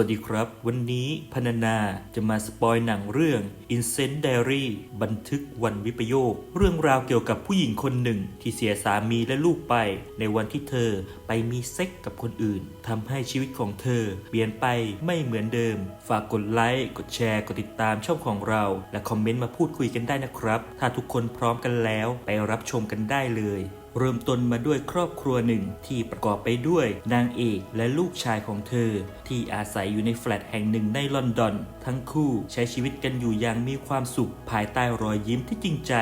วัสดีครับ วันนี้พนานาจะมาสปอยหนังเรื่อง Incent Diary บันทึกวันวิปโยค เรื่องราวเกี่ยวกับผู้หญิงคนหนึ่งที่เสียสามีและลูกไป ในวันที่เธอไปมีเซ็กกับคนอื่นทำให้ชีวิตของเธอ เปลี่ยนไปไม่เหมือนเดิม ฝากกดไลค์ กดแชร์ กดติดตามช่องของเรา และคอมเมนต์มาพูดคุยกันได้นะครับ ถ้าทุกคนพร้อมกันแล้ว ไปรับชมกันได้เลย เริ่มต้นมาด้วยครอบครัวหนึ่งที่ประกอบไปด้วยนางเอกและลูกชายของเธอ ที่อาศัยอยู่ในแฟลตแห่งหนึ่งในลอนดอน ทั้งคู่ใช้ชีวิตกันอยู่อย่างมีความสุข ภายใต้รอยยิ้มที่จริงใจ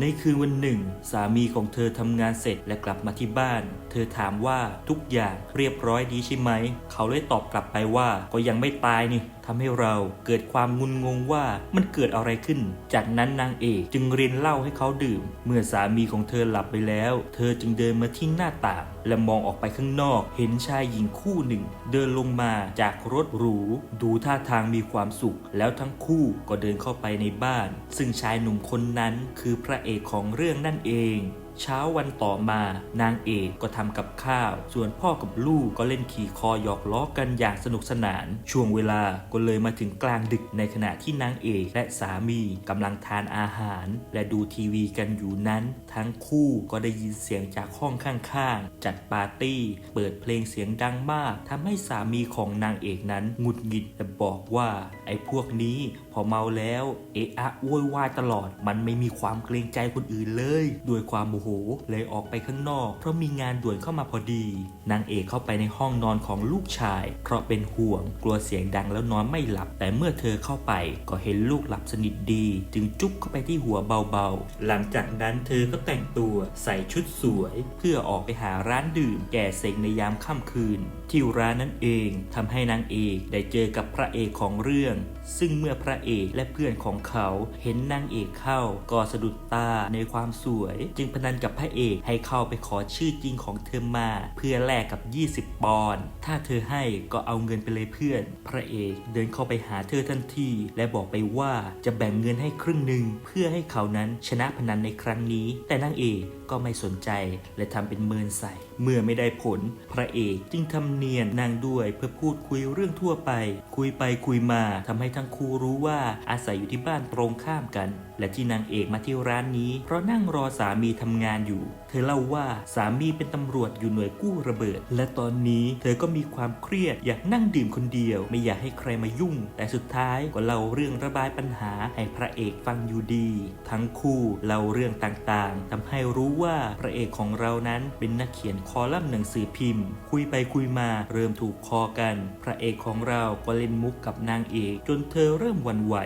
ในคืนวันหนึ่ง สามีของเธอทำงานเสร็จและกลับมาที่บ้าน เธอถามว่าทุกอย่างเรียบร้อยดีใช่ไหม เขาเลยตอบกลับไปว่าก็ยังไม่ตายนี่ทำให้เราเกิดความงุนงงว่ามันเกิดอะไรขึ้น จากนั้นนางเอกจึงเรียนเล้าให้เขาดื่ม เมื่อสามีของเธอหลับไปแล้ว เธอจึงเดินมาที่หน้าต่างและมองออกไปข้างนอก เห็นชายหญิงคู่หนึ่ง เดินลงมาจากรถหรู ดูท่าทางมีความสุข แล้วทั้งคู่ก็เดินเข้าไปในบ้าน ซึ่งชายหนุ่มคนนั้นคือพระเอกของเรื่องนั่นเอง เช้าวันต่อมานางเอกก็ทำกับข้าว ส่วนพ่อกับลูกก็เล่นขี่คอหยอกล้อกันอย่างสนุกสนาน ช่วงเวลาก็เลยมาถึงกลางดึกในขณะที่นางเอกและสามีกำลังทานอาหาร และดูทีวีกันอยู่นั้น ทั้งคู่ก็ได้ยินเสียงจากห้องข้างๆ จัดปาร์ตี้ เปิดเพลงเสียงดังมากทำให้สามีของนางเอกนั้นหงุดหงิดและบอกว่า ไอ้พวกนี้พอเมาแล้วเอะอะโวยวายตลอด มันไม่มีความเกรงใจคนอื่นเลย ด้วยความโมโหเลยออกไปข้างนอก เพราะมีงานด่วนเข้ามาพอดี นางเอกเข้าไปในห้องนอนของลูกชาย เพราะเป็นห่วง กลัวเสียงดังแล้วนอนไม่หลับ แต่เมื่อเธอเข้าไป ก็เห็นลูกหลับสนิทดี จึงจุ๊บเข้าไปที่หัวเบาๆ หลังจากนั้นเธอก็แต่งตัวใส่ชุดสวย เพื่อออกไปหาร้านดื่ม แก่เซ็งในยามค่ำคืน ที่ร้านนั้นเองทำให้นางเอกได้เจอกับพระเอกของเรื่อง ซึ่งเมื่อพระเอกและเพื่อนของเขา เห็นนางเอกเข้าก็สะดุดตาในความสวย จึงพนันกับพระเอกให้เข้าไปขอชื่อจริงของเธอมา เพื่อแลกกับ 20 ปอนด์ถ้าเธอให้ก็เอาเงินไปเลยเพื่อน พระเอกเดินเข้าไปหาเธอทันที และบอกไปว่าจะแบ่งเงินให้ครึ่งหนึ่งเพื่อให้เขานั้นชนะพนันในครั้งนี้ แต่นางเอก ก็ไม่สนใจและทำเป็นเมินใส่ เมื่อไม่ได้ผล พระเอกจึงทำเนียนนางด้วยเพื่อพูดคุยเรื่องทั่วไป คุยไปคุยมาทำให้ทั้งคู่รู้ว่าอาศัยอยู่ที่บ้านตรงข้ามกัน และที่นางเอกมาที่ร้านนี้ เพราะนั่งรอสามีทำงานอยู่ ธอเล่าว่าสามีเป็นตำรวจอยู่หน่วยกู้ระเบิด และตอนนี้เธอก็มีความเครียดอยากนั่งดื่มคนเดียว ไม่อยากให้ใครมายุ่ง แต่สุดท้ายก็เล่าเรื่องระบายปัญหาให้พระเอกฟังอยู่ดี ทั้งคู่เล่าเรื่องต่างๆทำให้รู้ว่าพระเอกของเรานั้นเป็นนักเขียนคอลัมน์หนังสือพิมพ์ คุยไปคุยมาเริ่มถูกคอกัน พระเอกของเราก็เล่นมุกกับนางเอกจนเธอเริ่มหวั่นไหว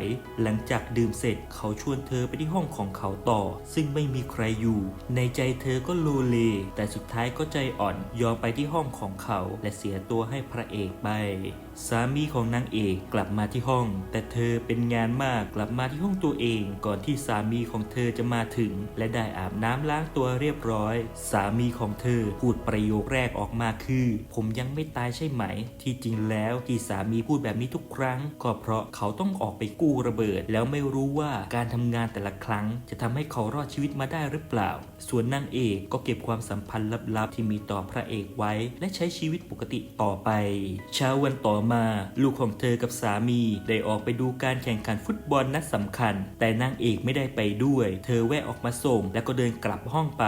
หลังจากดื่มเสร็จเขาชวนเธอไปที่ห้องของเขาต่อ ซึ่งไม่มีใครอยู่ ในใจเธออก็โลเลแต่สุดท้ายก็ใจอ่อนยอมไปที่ห้องของเขา และเสียตัวให้พระเอกไป สามีของนางเอกกลับมาที่ห้อง แต่เธอเป็นงานมากกลับมาที่ห้องตัวเอง ก่อนที่สามีของเธอจะมาถึง และได้อาบน้ำล้างตัวเรียบร้อย สามีของเธอพูดประโยคแรกออกมาคือ ผมยังไม่ตายใช่ไหม ที่จริงแล้วที่สามีพูดแบบนี้ทุกครั้ง ก็เพราะเขาต้องออกไปกู้ระเบิด แล้วไม่รู้ว่าการทำงานแต่ละครั้ง จะทำให้เขารอดชีวิตมาได้หรือเปล่า ส่วนนางเอกก็เก็บความสัมพันธ์ลับๆ ที่มีต่อพระเอกไว้ และใช้ชีวิตปกติต่อไปเช้าวันต่อมา ลูกของเธอกับสามีได้ออกไปดูการแข่งขันฟุตบอลนัดสำคัญ แต่นางเอกไม่ได้ไปด้วย เธอแวะออกมาส่ง แล้วก็เดินกลับห้องไป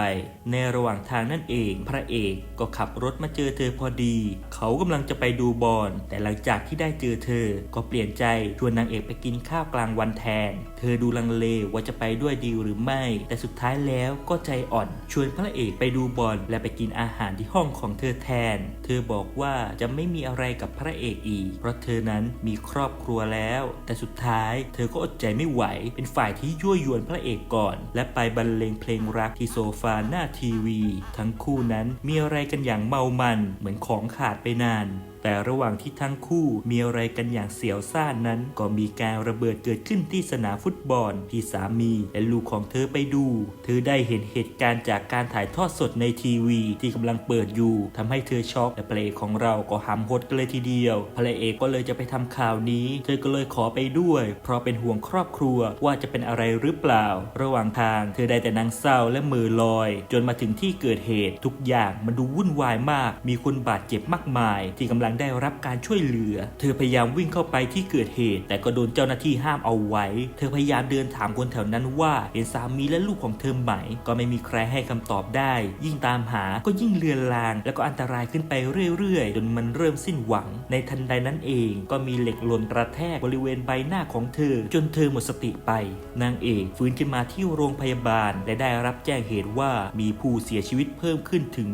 ในระหว่างทางนั่นเอง พระเอกก็ขับรถมาเจอเธอพอดี เขากำลังจะไปดูบอลแต่หลังจากที่ได้เจอเธอ ก็เปลี่ยนใจชวนนางเอกไปกินข้าวกลางวันแทน เธอดูลังเลว่าจะไปด้วยดีหรือไม่ แต่สุดท้ายแล้วก็ใจอ่อนชวนพระเอกไปดูบอลและไปกินอาหารที่ห้องของเธอแทน เธอบอกว่าจะไม่มีอะไรกับพระเอกอีก เพราะเธอนั้นมีครอบครัวแล้ว แต่สุดท้ายเธอก็อดใจไม่ไหว เป็นฝ่ายที่ยั่วยวนพระเอกก่อน และไปบรรเลงเพลงรักที่โซฟาหน้าทีวี ทั้งคู่นั้นมีอะไรกันอย่างเมามันเหมือนของขาดไปนาน แต่ระหว่างที่ทั้งคู่มีอะไรกันอย่างเสียวซ่านนั้น ก็มีการระเบิดเกิดขึ้นที่สนามฟุตบอลที่สามีและลูกของเธอไปดู เธอได้เห็นเหตุการณ์จากการถ่ายทอดสดในทีวีที่กำลังเปิดอยู่ทำให้เธอช็อกและพระเอกของเราก็หำหดกันเลยทีเดียวพระเอกก็เลยจะไปทำข่าวนี้ เธอก็เลยขอไปด้วย เพราะเป็นห่วงครอบครัวว่าจะเป็นอะไรหรือเปล่า ระหว่างทาง เธอได้แต่นั่งเศร้าและมือลอย จนมาถึงที่เกิดเหตุ ทุกอย่างมันดูวุ่นวายมาก มีคนบาดเจ็บมากมาย ที่กำลังได้รับการช่วยเหลือ เธอพยายามวิ่งเข้าไปที่เกิดเหตุ แต่ก็โดนเจ้าหน้าที่ห้ามเอาไว้ เธอพยายามเดินถามคนแถวนั้นว่าเห็นสามีและลูกของเธอไหม ก็ไม่มีใครให้คำตอบได้ ยิ่งตามหาก็ยิ่งเลือนลาง แล้วก็อันตรายขึ้นไปเรื่อยๆ จนมันเริ่มสิ้นหวัง ในทันใดนั้นเองก็มีเหล็กหล่นกระแทกบริเวณใบหน้าของเธอ จนเธอหมดสติไป นางเอกฟื้นขึ้นมาที่โรงพยาบาลและได้รับแจ้งเหตุว่ามีผู้เสียชีวิตเพิ่มขึ้นถึง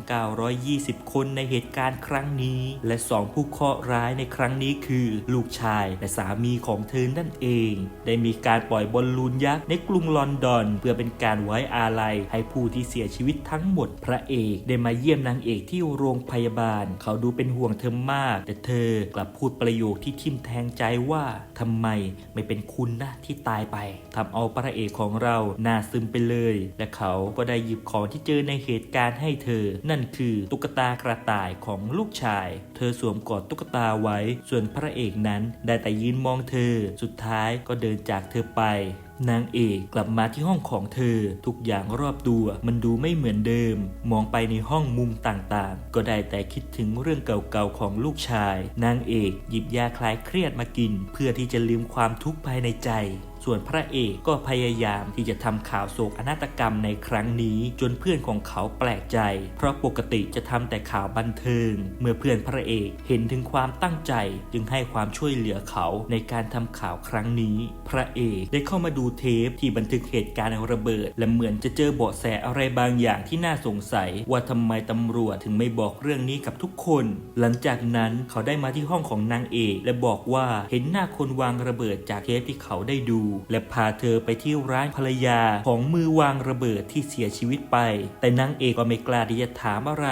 920 คนในเหตุการณ์ครั้งนี้ และสองผู้เคราะห์ร้ายในครั้งนี้คือ ลูกชายและสามีของเธอนั่นเอง ได้มีการปล่อยบอลลูนยักษ์ในกรุงลอนดอน เพื่อเป็นการไว้อาลัยให้ผู้ที่เสียชีวิตทั้งหมด พระเอกได้มาเยี่ยมนางเอกที่โรงพยาบาล เขาดูเป็นห่วงเธอมาก แต่เธอกลับพูดประโยคที่ทิ่มแทงใจว่าทำไมไม่เป็นคุณนะที่ตายไปทำเอาพระเอกของเราหน้าซึมไปเลย และเขาก็ได้หยิบของที่เจอในเหตุการณ์ให้เธอ นั่นคือตุ๊กตากระต่ายของลูกชาย เธอสวมกอดตุ๊กตาไว้ ส่วนพระเอกนั้นได้แต่ยืนมองเธอ สุดท้ายก็เดินจากเธอไปนางเอกกลับมาที่ห้องของเธอ ทุกอย่างรอบตัวมันดูไม่เหมือนเดิม มองไปในห้องมุมต่างๆ ก็ได้แต่คิดถึงเรื่องเก่าๆของลูกชาย นางเอกหยิบยาคลายเครียดมากิน เพื่อที่จะลืมความทุกข์ภายในใจ ส่วนพระเอกก็พยายามที่จะทำข่าวโศกอนาฏกรรมในครั้งนี้ จนเพื่อนของเขาแปลกใจ เพราะปกติจะทำแต่ข่าวบันเทิง เมื่อเพื่อนพระเอกเห็นถึงความตั้งใจ จึงให้ความช่วยเหลือเขาในการทำข่าวครั้งนี้ พระเอกได้เข้ามาดูเทปที่บันทึกเหตุการณ์ระเบิด และเหมือนจะเจอเบาะแสอะไรบางอย่างที่น่าสงสัย ว่าทำไมตำรวจถึงไม่บอกเรื่องนี้กับทุกคน หลังจากนั้นเขาได้มาที่ห้องของนางเอกและบอกว่าเห็นหน้าคนวางระเบิดจากเทปที่เขาได้ดูและพาเธอไปที่ร้านภรรยาของมือวางระเบิดที่เสียชีวิตไป แต่นางเอกก็ไม่กล้าที่จะถามอะไร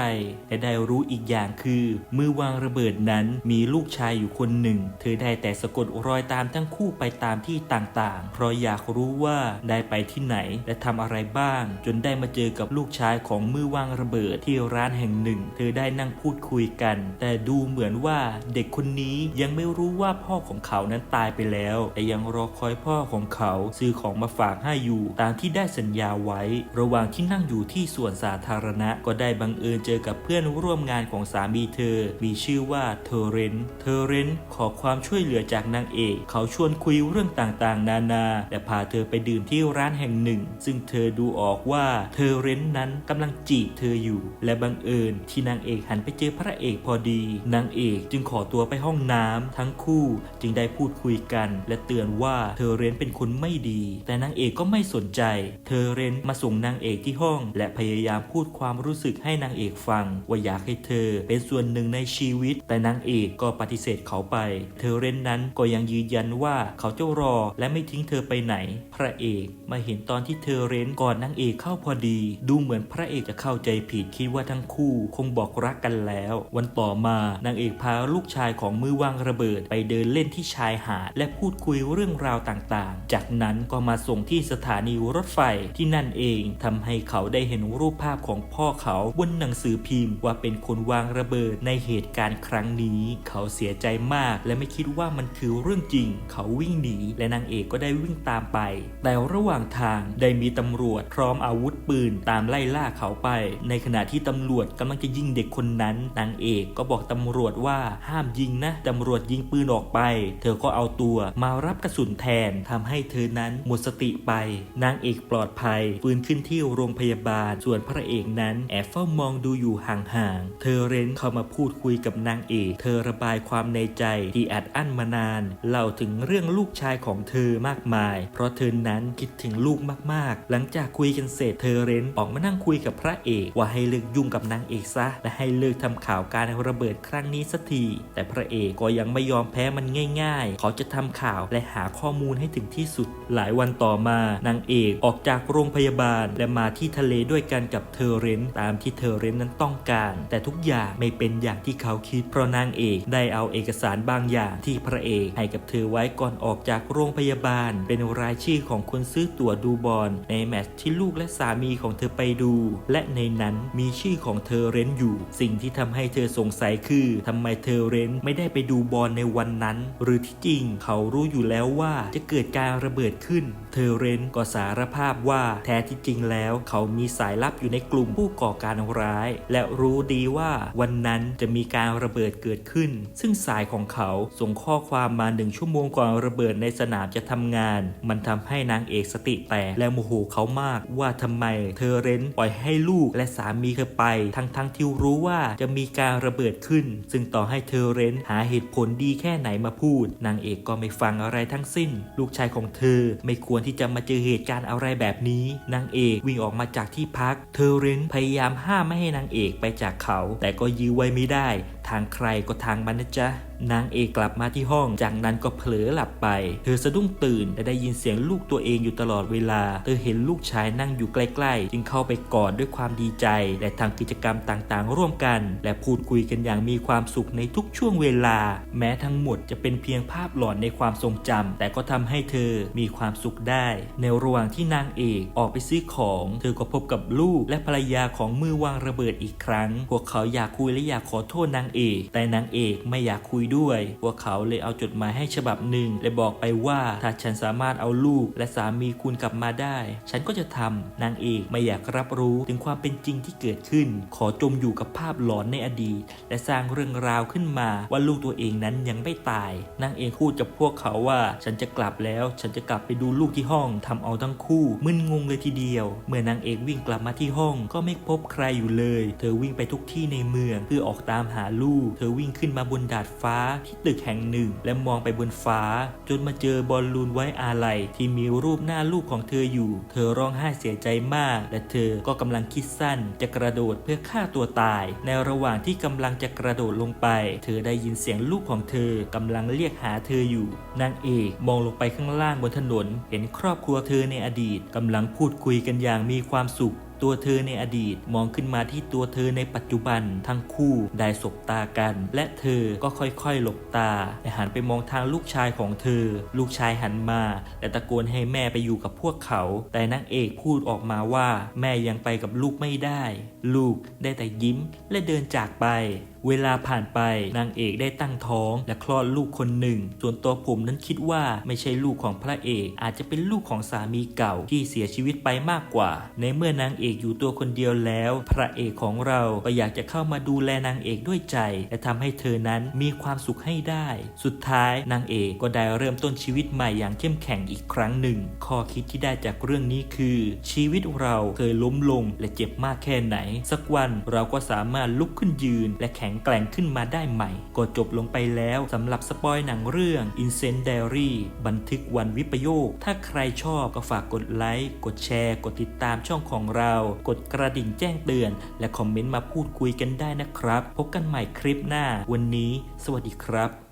และได้รู้อีกอย่างคือ มือวางระเบิดนั้นมีลูกชายอยู่คนหนึ่ง เธอได้แต่สะกดรอยตามทั้งคู่ไปตามที่ต่างๆ เพราะอยากรู้ว่าได้ไปที่ไหนและทำอะไรบ้าง จนได้มาเจอกับลูกชายของมือวางระเบิดที่ร้านแห่งหนึ่ง เธอได้นั่งพูดคุยกัน แต่ดูเหมือนว่าเด็กคนนี้ยังไม่รู้ว่าพ่อของเขานั้นตายไปแล้ว แต่ยังรอคอยพ่อของเขาซื้อของมาฝากให้อยู่ ตามที่ได้สัญญาไว้ ระหว่างที่นั่งอยู่ที่สวนสาธารณะ ก็ได้บังเอิญเจอกับเพื่อนร่วมงานของสามีเธอ มีชื่อว่าเทอเรนเทอเรนขอความช่วยเหลือจากนางเอก เขาชวนคุยเรื่องต่างๆ นานา และพาเธอไปดื่มที่ร้านแห่งหนึ่ง ซึ่งเธอดูออกว่าเทอเรนนั้นกำลังจีบเธออยู่ และบังเอิญที่นางเอกหันไปเจอพระเอกพอดี นางเอกจึงขอตัวไปห้องน้ำทั้งคู่จึงได้พูดคุยกัน และเตือนว่าเทอเรนเป็นคนไม่ดี แต่นางเอกก็ไม่สนใจ เธอเรนมาส่งนางเอกที่ห้อง และพยายามพูดความรู้สึกให้นางเอกฟัง ว่าอยากให้เธอเป็นส่วนหนึ่งในชีวิต แต่นางเอกก็ปฏิเสธเขาไป เธอเรนนั้นก็ยังยืนยันว่าเขาจะรอและไม่ทิ้งเธอไปไหน พระเอกมาเห็นตอนที่เธอเรนก่อนนางเอกเข้าพอดี ดูเหมือนพระเอกจะเข้าใจผิดคิดว่าทั้งคู่คงบอกรักกันแล้ว วันต่อมานางเอกพาลูกชายของมือวางระเบิดไปเดินเล่นที่ชายหาดและพูดคุยเรื่องราวต่างจากนั้นก็มาส่งที่สถานีรถไฟที่นั่นเองทำให้เขาได้เห็นรูปภาพของพ่อเขาบนหนังสือพิมพ์ว่าเป็นคนวางระเบิดในเหตุการณ์ครั้งนี้ เขาเสียใจมากและไม่คิดว่ามันคือเรื่องจริง เขาวิ่งหนีและนางเอกก็ได้วิ่งตามไป แต่ระหว่างทางได้มีตำรวจพร้อมอาวุธปืนตามไล่ล่าเขาไป ในขณะที่ตำรวจกำลังจะยิงเด็กคนนั้น นางเอกก็บอกตำรวจว่าห้ามยิงนะตำรวจยิงปืนออกไป เธอก็เอาตัวมารับกระสุนแทนทำให้เธอนั้นหมดสติไป นางเอกปลอดภัย ฟื้นขึ้นที่โรงพยาบาล ส่วนพระเอกนั้นแอบเฝ้ามองดูอยู่ห่างๆ เธอเรนเข้ามาพูดคุยกับนางเอก เธอระบายความในใจที่อัดอั้นมานานเล่าถึงเรื่องลูกชายของเธอมากมาย เพราะเธอนั้นคิดถึงลูกมากๆ หลังจากคุยกันเสร็จเธอเรนออกมานั่งคุยกับพระเอกว่าให้เลิกยุ่งกับนางเอกซะ และให้เลิกทำข่าวการระเบิดครั้งนี้สักที แต่พระเอกก็ยังไม่ยอมแพ้มันง่าย ๆ เขาจะทำข่าวและหาข้อมูลให้ถึงที่สุด หลายวันต่อมานางเอกออกจากโรงพยาบาล และมาที่ทะเลด้วยกันกับเธอเรนตามที่เธอเรนนั้นต้องการ แต่ทุกอย่างไม่เป็นอย่างที่เขาคิด เพราะนางเอกได้เอาเอกสารบางอย่างที่พระเอกให้กับเธอไว้ก่อนออกจากโรงพยาบาล เป็นรายชื่อของคนซื้อตั๋วดูบอลในแมตช์ที่ลูกและสามีของเธอไปดู และในนั้นมีชื่อของเธอเรนอยู่ สิ่งที่ทำให้เธอสงสัยคือทำไมเธอเรนไม่ได้ไปดูบอลในวันนั้น หรือที่จริงเขารู้อยู่แล้วว่าจะเกิดการระเบิดขึ้น เทอเรนก็สารภาพว่าแท้ที่จริงแล้วเขามีสายลับอยู่ในกลุ่มผู้ก่อการร้าย และรู้ดีว่าวันนั้นจะมีการระเบิดเกิดขึ้น ซึ่งสายของเขาส่งข้อความมาหนึ่งชั่วโมงก่อนระเบิดในสนามจะทำงาน มันทำให้นางเอกสติแตกและโมโหเขามากว่าทำไมเทอเรนปล่อยให้ลูกและสามีเธอไป ทั้งๆทที่รู้ว่าจะมีการระเบิดขึ้น ซึ่งต่อให้เทอเรนหาเหตุผลดีแค่ไหนมาพูด นางเอกก็ไม่ฟังอะไรทั้งสิ้น ลูกชายของเธอ ไม่ควรที่จะมาเจอเหตุการณ์อะไรแบบนี้นางเอกวิ่งออกมาจากที่พัก เธอร์เรนพยายามห้ามไม่ให้นางเอกไปจากเขา แต่ก็ยื้อไว้ไม่ได้ทางใครก็ทางมันนะจ๊ะ นางเอกกลับมาที่ห้อง จากนั้นก็เผลอหลับไป เธอสะดุ้งตื่นและได้ยินเสียงลูกตัวเองอยู่ตลอดเวลา เธอเห็นลูกชายนั่งอยู่ใกล้ ๆ จึงเข้าไปกอดด้วยความดีใจ และทำกิจกรรมต่างๆ ร่วมกัน และพูดคุยกันอย่างมีความสุขในทุกช่วงเวลา แม้ทั้งหมดจะเป็นเพียงภาพหลอนในความทรงจำแต่ก็ทำให้เธอมีความสุขได้ ในระหว่างที่นางเอกออกไปซื้อของ เธอก็พบกับลูกและภรรยาของมือวางระเบิดอีกครั้ง พวกเขาอยากคุยและอยากขอโทษนางเอก แต่นางเอกไม่อยากคุยด้วย พวกเขาเลยเอาจดหมายให้ฉบับหนึ่งและบอกไปว่าถ้าฉันสามารถเอาลูกและสามีคุณกลับมาได้ ฉันก็จะทำนางเอกไม่อยากรับรู้ถึงความเป็นจริงที่เกิดขึ้น ขอจมอยู่กับภาพหลอนในอดีต และสร้างเรื่องราวขึ้นมาว่าลูกตัวเองนั้นยังไม่ตาย นางเอกพูดกับพวกเขาว่าฉันจะกลับแล้ว ฉันจะกลับไปดูลูกที่ห้องทำเอาทั้งคู่มึนงงเลยทีเดียว เมื่อนางเอกวิ่งกลับมาที่ห้องก็ไม่พบใครอยู่เลย เธอวิ่งไปทุกที่ในเมืองเพื่อออกตามหาลูก เธอวิ่งขึ้นมาบนดาดฟ้าที่ตึกแห่งหนึ่ง และมองไปบนฟ้า จนมาเจอบอลลูนไว้อาลัยที่มีรูปหน้าลูกของเธออยู่ เธอร้องไห้เสียใจมาก และเธอก็กำลังคิดสั้น จะกระโดดเพื่อฆ่าตัวตาย ในระหว่างที่กำลังจะกระโดดลงไป เธอได้ยินเสียงลูกของเธอกำลังเรียกหาเธออยู่นางเอกมองลงไปข้างล่างบนถนน เห็นครอบครัวเธอในอดีตกำลังพูดคุยกันอย่างมีความสุข ตัวเธอในอดีตมองขึ้นมาที่ตัวเธอในปัจจุบันทั้งคู่ได้สบตากัน และเธอก็ค่อยๆหลบตาและหันไปมองทางลูกชายของเธอ ลูกชายหันมา และตะโกนให้แม่ไปอยู่กับพวกเขา แต่นางเอกพูดออกมาว่า แม่ยังไปกับลูกไม่ได้ ลูกได้แต่ยิ้มและเดินจากไป เวลาผ่านไปนางเอกได้ตั้งท้องและคลอดลูกคนหนึ่ง ส่วนตัวผมนั้นคิดว่าไม่ใช่ลูกของพระเอก อาจจะเป็นลูกของสามีเก่าที่เสียชีวิตไปมากกว่า ในเมื่อนางเอกอยู่ตัวคนเดียวแล้ว พระเอกของเราก็อยากจะเข้ามาดูแลนางเอกด้วยใจ และทำให้เธอนั้นมีความสุขให้ได้ สุดท้ายนางเอกก็ได้เริ่มต้นชีวิตใหม่อย่างเข้มแข็งอีกครั้งหนึ่ง ข้อคิดที่ได้จากเรื่องนี้คือ ชีวิตเราเคยล้มลงและเจ็บมากแค่ไหน สักวันเราก็สามารถลุกขึ้นยืนและแข็งแกร่งขึ้นมาได้ใหม่ ก็จบลงไปแล้วสำหรับสปอยหนังเรื่อง Incendiary บันทึกวันวิปโยค ถ้าใครชอบก็ฝากกดไลค์ กดแชร์ กดติดตามช่องของเรา กดกระดิ่งแจ้งเตือน และคอมเมนต์มาพูดคุยกันได้นะครับ พบกันใหม่คลิปหน้า วันนี้ สวัสดีครับ